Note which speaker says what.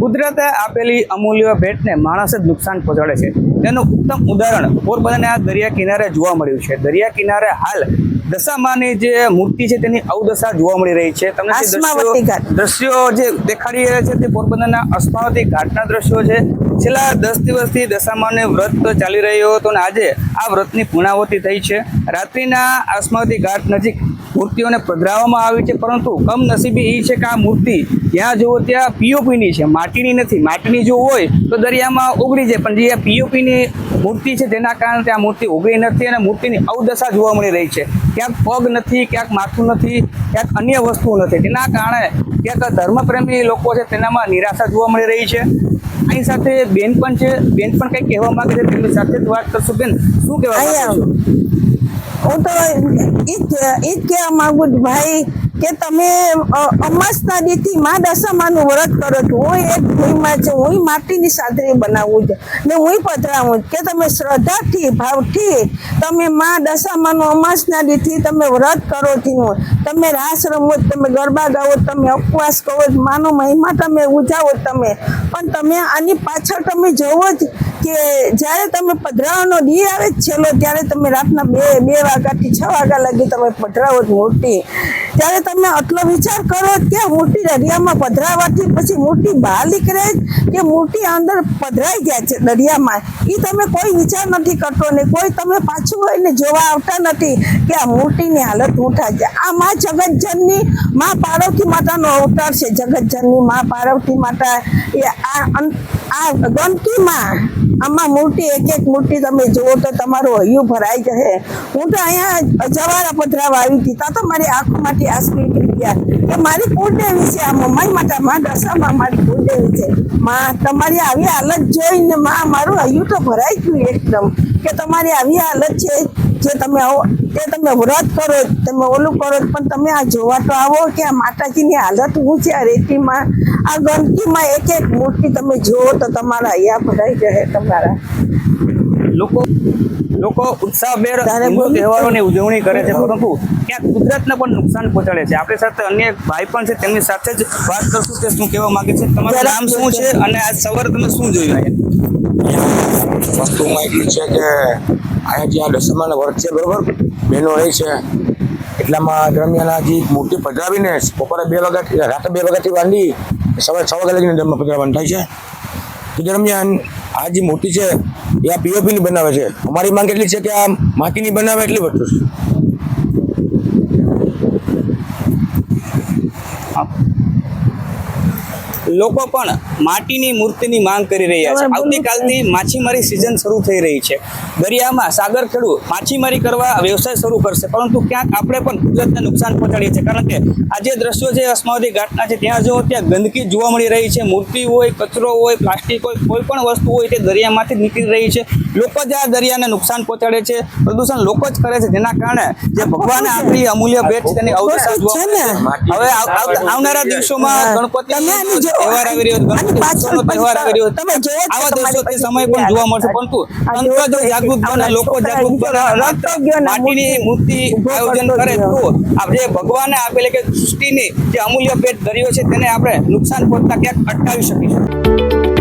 Speaker 1: કુદરતે આપેલી અમૂલ્ય ભેટને માણસ જ નુકસાન પહોંચાડે છે. તેનું ઉત્તમ ઉદાહરણ પોરબંદરના દરિયા કિનારે જોવા મળ્યું છે. દરિયા કિનારે હાલ દશામાની જે મૂર્તિ છે તેની અવદશા જોવા મળી રહી છે. તમને દ્રશ્યો જે દેખાડી રહ્યા છે તે પોરબંદરના અસ્માવતી ઘાટના દ્રશ્યો છે. છેલ્લા દસ દિવસથી દશામાને વ્રત ચાલી રહ્યો હતો અને આજે આ વ્રતની પૂર્ણાવતી થઈ છે. રાત્રિના અસ્માવતી ઘાટ નજીક મૂર્તિઓને પધરાવવામાં આવી છે પરંતુ કમનસીબી એ છે કે આ મૂર્તિ જ્યાં જુઓ ત્યાં પીઓપીની છે માટીની નથી. માટીની જો હોય તો દરિયામાં ઓગળી જાય પણ જે પીઓપીની મૂર્તિ છે તેના કારણે ત્યાં મૂર્તિ ઓગળી નથી અને મૂર્તિની અવદશા જોવા મળી રહી છે. ક્યાંક પગ નથી ક્યાંક માથું નથી ક્યાંક અન્ય વસ્તુઓ નથી. તેના કારણે ક્યાંક ધર્મપ્રેમી લોકો છે તેનામાં નિરાશા જોવા મળી રહી છે. અહીં સાથે બેન પણ છે. બેન પણ કંઈક કહેવા માંગે છે? તેમની સાથે જ વાત કરશું. બેન શું કહેવા માંગે છો?
Speaker 2: હું તો ઈ જ ઈ જ કહેવા માંગુ છું ભાઈ કે તમે અમાસના દીથી મા દશામાનું વ્રત કરો છો. હું એક ભૂમિમાં છું. હું માટીની સાદરી બનાવું છું. ને હું પધરાવું કે તમે શ્રદ્ધાથી, ભાવથી તમે મા દશામાનું અમાસના દીથી તમે વ્રત કરો છો. તમે રાસ રમો તમે ગરબા ગાવો તમે ઉપવાસ કરો માનો મહિમા તમે ઉજાવો તમે. પણ તમે આની પાછળ તમે જોવો જ કે જ્યારે તમે પધરાવાનો દી આવે છેલ્લો ત્યારે તમે રાતના બે બે વાગ્યાથી છ વાગ્યા લગી તમે પધરાવો જ મૂર્તિ. ત્યારે તમે આટલો વિચાર કરો કે મૂર્તિ દરિયામાં પધરાવાથી પછી મૂર્તિ બહાર નીકળે કે મૂર્તિ અંદર પધરાઈ જાય છે દરિયામાં? એ તમે કોઈ વિચાર નથી કરતો ને કોઈ તમે પાછું એને જોવા આવતા નથી કે આ મૂર્તિની હાલત થાય છે. આ મા જગતજનની માં પાર્વતી માતાનો અવતાર છે. જગતજનની મા પાર્વતી માતા એ આ ગમતીમાં આમાં મૂર્તિ એક એક મૂર્તિ તમે જુઓ તો તમારું હૈયું ભરાઈ જશે. હું તો અહીંયા જવારા પધરાવા આવી હતી. તો મારી આંખોમાંથી આંસુ નીકળી ગયા. કે મારી કુળદેવી છે આ મમ્માઈ માતા, મા દશામાં મારી કુળદેવી છે. માં, તમારી આવી હાલત જોઈને માં, મારું હૈયું તો ભરાઈ ગયું એકદમ. કે તમારી આવી હાલત છે જે તમે આવો તે તમે વ્રત કરો, તમે ઓલું કરો, પણ તમે આ જોવા તો આવો કે આ માતાજીની હાલત શું છે આ રેતીમાં, આ ગંદકીમાં એક એક મૂર્તિ તમે જુઓ તો તમારા અહીંયા ભરાઈ જશે તમારા.
Speaker 1: લોકો લોકો ઉત્સાહભેર હિન્દુ તહેવારોની ઉજવણી કરે છે પરંતુ ક્યાંક કુદરતને પણ નુકસાન પહોંચાડે છે. આપણી સાથે અન્ય ભાઈ પણ છે તેમની સાથે જ વાત કરશું કે શું કહેવા માંગે છે. તમારું નામ શું છે અને આજ સવારે તમે શું જોયું અહીંયા?
Speaker 3: વસ્તુમાં એટલું છે કે અહીંયા જ્યાં દશામાનો વર્ગ છે બરોબર? બહેનો રહે છે એટલામાં દરમિયાન આ જે મૂર્તિ પધરાવીને બપોરે બે વાગ્યાથી રાતે બે વાગ્યાથી વાંધી સવારે છ વાગ્યા લગીને ધર્મ પધરાવવાનું થાય છે. તે દરમિયાન આ જે મોટી છે, એ આ પીઓપીની બનાવે છે. અમારી માંગ એટલી છે કે આ માટીની બનાવે એટલી વસ્તુ છે.
Speaker 1: લોકો પણ માટીની મૂર્તિની માંગ કરી રહ્યા છે. આવતીકાલથી માછીમારી સિઝન શરૂ થઈ રહી છે. દરિયામાં સાગર ખેડૂત માછીમારી કરવા વ્યવસાય શરૂ કરશે. પરંતુ ક્યાંક આપણે પણ કુદરતને નુકસાન પહોંચાડીએ છીએ. કારણ કે આ જે દ્રશ્યો છે અસ્માવતી ઘાટના છે ત્યાં જો ત્યાં ગંદકી જોવા મળી રહી છે. મૂર્તિ હોય કચરો હોય પ્લાસ્ટિક હોય કોઈ પણ વસ્તુ હોય તે દરિયામાંથી જ નીકળી રહી છે. લોકો જ આ દરિયાને નુકસાન પહોંચાડે છે. પ્રદૂષણ લોકો જ કરે છે. જેના કારણે જે ભગવાને આપણી અમૂલ્ય ભેટ છે તેની છે. હવે આવ- આવ- આવનારા દિવસોમાં ગણપતિ તહેવાર આવી રહ્યો છે,
Speaker 2: આની
Speaker 1: ગણપતિ
Speaker 2: પાછળ
Speaker 1: ઉત્સવનો તહેવાર આવી રહ્યો
Speaker 2: તમે જોવો
Speaker 1: આવા દિવસો તે સમય પણ જોવા મળશે. પરંતુ તંત્ર જો જાગૃત બને લોકો જાગૃત બને માટીની મૂર્તિ આયોજન કરે. તો આ ભગવાને આપેલી કે સૃષ્ટિની જે અમૂલ્ય ભેટ ધર્યો છે તેને આપણે નુકસાન પહોંચતા ક્યાંક અટકાવી શકીશું.